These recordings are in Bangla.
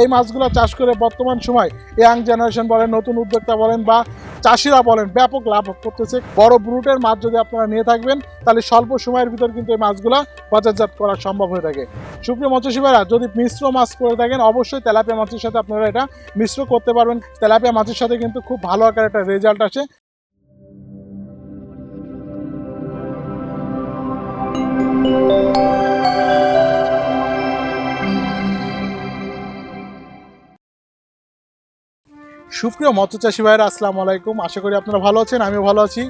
এই মাছগুলো চাষ করে বর্তমান সময় ইয়াং জেনারেশন বলেন, নতুন উদ্যোক্তা বলেন বা চাষিরা বলেন, ব্যাপক লাভ করতেছে। বড় ব্রুটের মাছ যদি আপনারা নিয়ে থাকবেন, তাহলে স্বল্প সময়ের ভিতর কিন্তু এই মাছগুলো বাজারজাত করা সম্ভব হয়ে থাকে। সুপ্রিয় মৎস্যজীবীরা যদি মিশ্র মাছ করে থাকেন, অবশ্যই তেলাপিয়া মাছের সাথে আপনারা এটা মিশ্র করতে পারবেন। তেলাপিয়া মাছের সাথে কিন্তু খুব ভালো আকার একটা রেজাল্ট আসে। সুপ্রিয় মৎস্য চাষী ভাইয়ের, আসসালামু আলাইকুম। আশা করি আপনারা ভালো আছেন, আমিও ভালো আছি।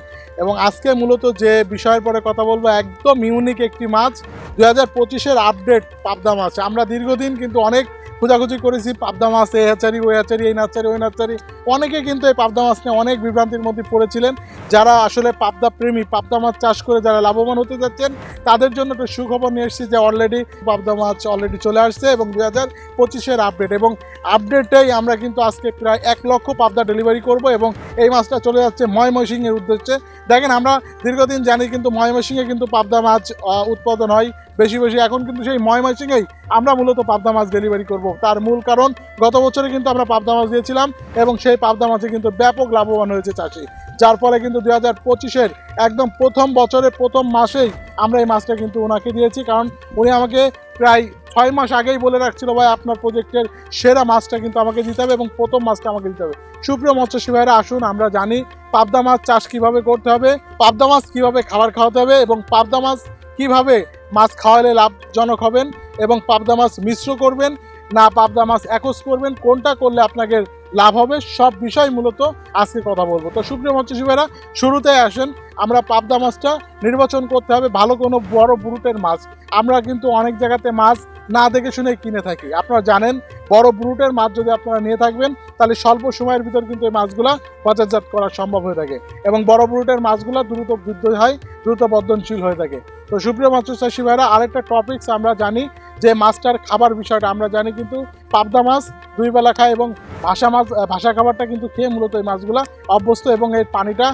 এবং আজকে মূলত যে বিষয়ের পরে কথা বলব, একদম ইউনিক একটি মাছ। দু হাজার পঁচিশের আপডেট পাবদা মাছ। আমরা দীর্ঘদিন কিন্তু অনেক খোঁজাখুঁজি করেছি, পাবদা মাছ, এই হ্যাচারি ওই হ্যাচারি এই নাচারি, ওই নাচারি। অনেকে কিন্তু এই পাবদা মাছ নিয়ে অনেক বিভ্রান্তির মধ্যে পড়েছিলেন। যারা আসলে পাবদা প্রেমী, পাবদা মাছ চাষ করে যারা লাভবান হতে যাচ্ছেন, তাদের জন্য একটা সুখবর নিয়ে এসেছি যে অলরেডি পাবদা মাছ অলরেডি চলে আসছে এবং দু হাজার পঁচিশের আপডেট এবং আপডেটেই আমরা কিন্তু আজকে প্রায় এক লক্ষ পাবদা ডেলিভারি করব এবং এই মাছটা চলে যাচ্ছে ময়মনসিংহের উদ্দেশ্যে। দেখেন, আমরা দীর্ঘদিন জানি কিন্তু ময়মনসিংহে কিন্তু পাবদা মাছ উৎপাদন হয়। বেশি বেশি। এখন কিন্তু সেই ময়মনসিংহেই আমরা মূলত পাবদা মাছ ডেলিভারি করব। তার মূল কারণ, গত বছরে কিন্তু আমরা পাবদা মাছ দিয়েছিলাম এবং সেই পাবদা মাছে কিন্তু ব্যাপক লাভবান হয়েছে চাষি। যার ফলে কিন্তু দুই হাজার পঁচিশের একদম প্রথম বছরের প্রথম মাসেই আমরা এই মাছটা কিন্তু ওনাকে দিয়েছি। কারণ উনি আমাকে প্রায় ছয় মাস আগেই বলে রাখছিল, ভাই, আপনার প্রজেক্টের সেরা মাছটা কিন্তু আমাকে দিতে হবে এবং প্রথম মাছটা আমাকে দিতে হবে। সুপ্রিয় মৎস্যশী ভাইরা, আসুন আমরা জানি পাবদা মাছ চাষ কীভাবে করতে হবে, পাবদা মাছ কীভাবে খাবার খাওয়াতে হবে এবং পাবদা মাছ কীভাবে মাছ খাওয়ালে লাভজনক হবেন এবং পাবদা মাছ মিশ্র করবেন, না পাবদা মাছ একস করবেন, কোনটা করলে আপনাকে লাভ হবে, সব বিষয় মূলত আজকে কথা বলব। তো সুপ্রিয় মৎস্যশী ভাইরা শুরুতে আসেন, আমরা পাবদা মাছটা নির্বাচন করতে হবে, ভালো কোনো বড় ব্রুটের মাছ। আমরা কিন্তু অনেক জায়গাতে মাছ না দেখে শুনে কিনে থাকি। আপনারা জানেন, বড় ব্রুটের মাছ যদি আপনারা নিয়ে থাকবেন, তাহলে স্বল্প সময়ের ভিতর কিন্তু এই মাছগুলা বাজারজাত করা সম্ভব হয়ে থাকে। এবং বড় ব্রুটের মাছগুলো দ্রুত বৃদ্ধি হয়, দ্রুত বর্ধনশীল হয়ে থাকে। তো সুপ্রিয় মৎস্য চাষী ভাইরা, আরেকটা টপিকস আমরা জানি, যে মাছটার খাবার বিষয়টা আমরা জানি, কিন্তু পাবদা মাছ, দুই বেলা খায় এবং ভাষা মাছ ভাষা খাবারটা কিন্তু খেয়ে মূলত এই মাছগুলা অভ্যস্ত এবং এর পানিটা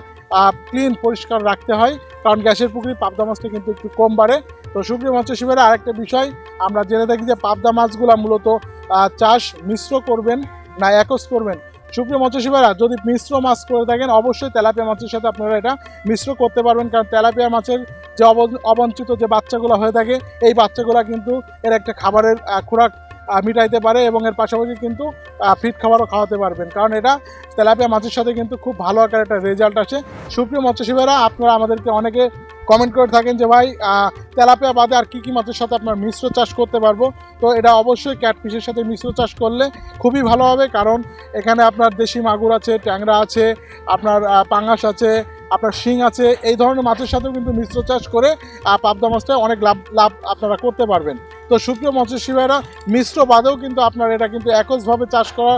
ক্লিন পরিষ্কার রাখতে হয়, কারণ গ্যাসের পুকুরি পাবদা মাছটা কিন্তু একটু কম বাড়ে। তো সুপ্রিয় মৎস্য শিবিরে আরেকটা বিষয়, আমরা জেনে থাকি যে পাবদা মাছগুলা মূলত চাষ মিশ্র করবেন না একস করবেন? সুপ্রিয় মৎস্যশীবারা যদি মিশ্র মাছ করে থাকেন, অবশ্যই তেলাপিয়া মাছের সাথে আপনারা এটা মিশ্র করতে পারবেন, কারণ তেলাপিয়া মাছের যে অব- অবাঞ্ছিত যে বাচ্চাগুলো হয়ে থাকে, এই বাচ্চাগুলো কিন্তু এর একটা খাবারের খোরাক মিটাইতে পারে এবং এর পাশাপাশি কিন্তু ফিট খাবারও খাওয়াতে পারবেন। কারণ এটা তেলাপিয়া মাছের সাথে কিন্তু খুব ভালো আকার একটা রেজাল্ট আসে। সুপ্রিয় মৎস্যশীবেরা আপনারা আমাদেরকে অনেকে কমেন্ট করে থাকেন যে, ভাই তেলাপিয়া বাদে আর কী কী মাছের সাথে আপনার মিশ্র চাষ করতে পারব? তো এটা অবশ্যই ক্যাটফিশের সাথে মিশ্র চাষ করলে খুবই ভালো হবে। কারণ এখানে আপনার দেশি মাগুর আছে, ট্যাংরা আছে, আপনার পাঙ্গাস আছে আপনার শিং আছে, এই ধরনের মাছের সাথেও কিন্তু মিশ্র চাষ করে পাবদা মাছটা অনেক লাভ লাভ আপনারা করতে পারবেন। তো সুপ্রিয় মৎস্যজীবীরা মিশ্র বাদেও কিন্তু আপনার এটা কিন্তু একজভাবে চাষ করা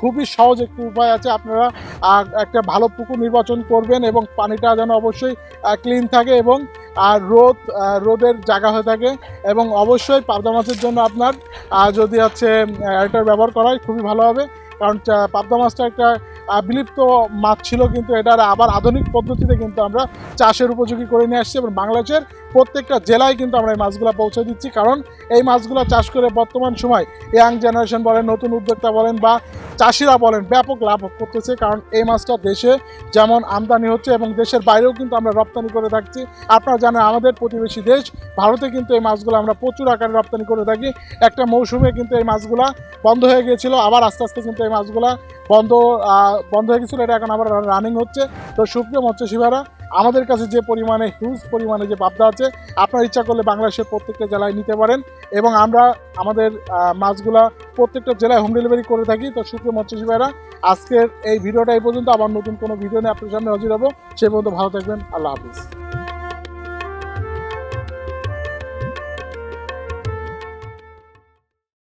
খুবই সহজ একটি উপায় আছে। আপনারা একটা ভালো পুকুর নির্বাচন করবেন এবং পানিটা যেন অবশ্যই ক্লিন থাকে এবং, আর রোদ রোদের জায়গা হয়ে থাকে এবং অবশ্যই পাবদা মাছের জন্য আপনার যদি হচ্ছে এটার ব্যবহার করা হয়, খুবই ভালো হবে। কারণ পাবদা মাছটা একটা বিলুপ্ত মাছ ছিল কিন্তু এটা আবার আধুনিক পদ্ধতিতে কিন্তু আমরা চাষের উপযোগী করে নিয়ে আসছি এবং বাংলাদেশের প্রত্যেকটা জেলায় কিন্তু আমরা এই মাছগুলো পৌঁছে দিচ্ছি। কারণ এই মাছগুলো চাষ করে বর্তমান সময় ইয়াং জেনারেশন বলেন, নতুন উদ্যোক্তা বলেন বা চাষিরা বলেন, ব্যাপক লাভ করতেছে। কারণ এই মাছটা দেশে যেমন আমদানি হচ্ছে এবং দেশের বাইরেও কিন্তু আমরা রপ্তানি করে থাকছি। আপনারা জানেন, আমাদের প্রতিবেশী দেশ ভারতে কিন্তু এই মাছগুলো আমরা প্রচুর আকারে রপ্তানি করে থাকি। একটা মৌসুমে কিন্তু এই মাছগুলা বন্ধ হয়ে গিয়েছিল, আবার আস্তে আস্তে কিন্তু এই মাছগুলা বন্ধ বন্ধ হয়ে গেছিল, এটা এখন আবার রানিং হচ্ছে। তো সুপ্রিয় মৎস্যশীবারা আমাদের কাছে যে পরিমাণে হিউজ পরিমাণে যে পাবদা আছে, আপনার ইচ্ছা করলে বাংলাদেশের প্রত্যেকটা জেলায় নিতে পারেন এবং আমরা আমাদের মাছগুলা প্রত্যেকটা জেলায় হোম ডেলিভারি করে থাকি। তো সুপ্রিয় মৎস্যশীবারা আজকের এই ভিডিওটা এই পর্যন্ত। আবার নতুন কোনো ভিডিও নিয়ে আপনার সামনে হাজির হব। সে পর্যন্ত ভালো থাকবেন। আল্লাহ হাফিজ।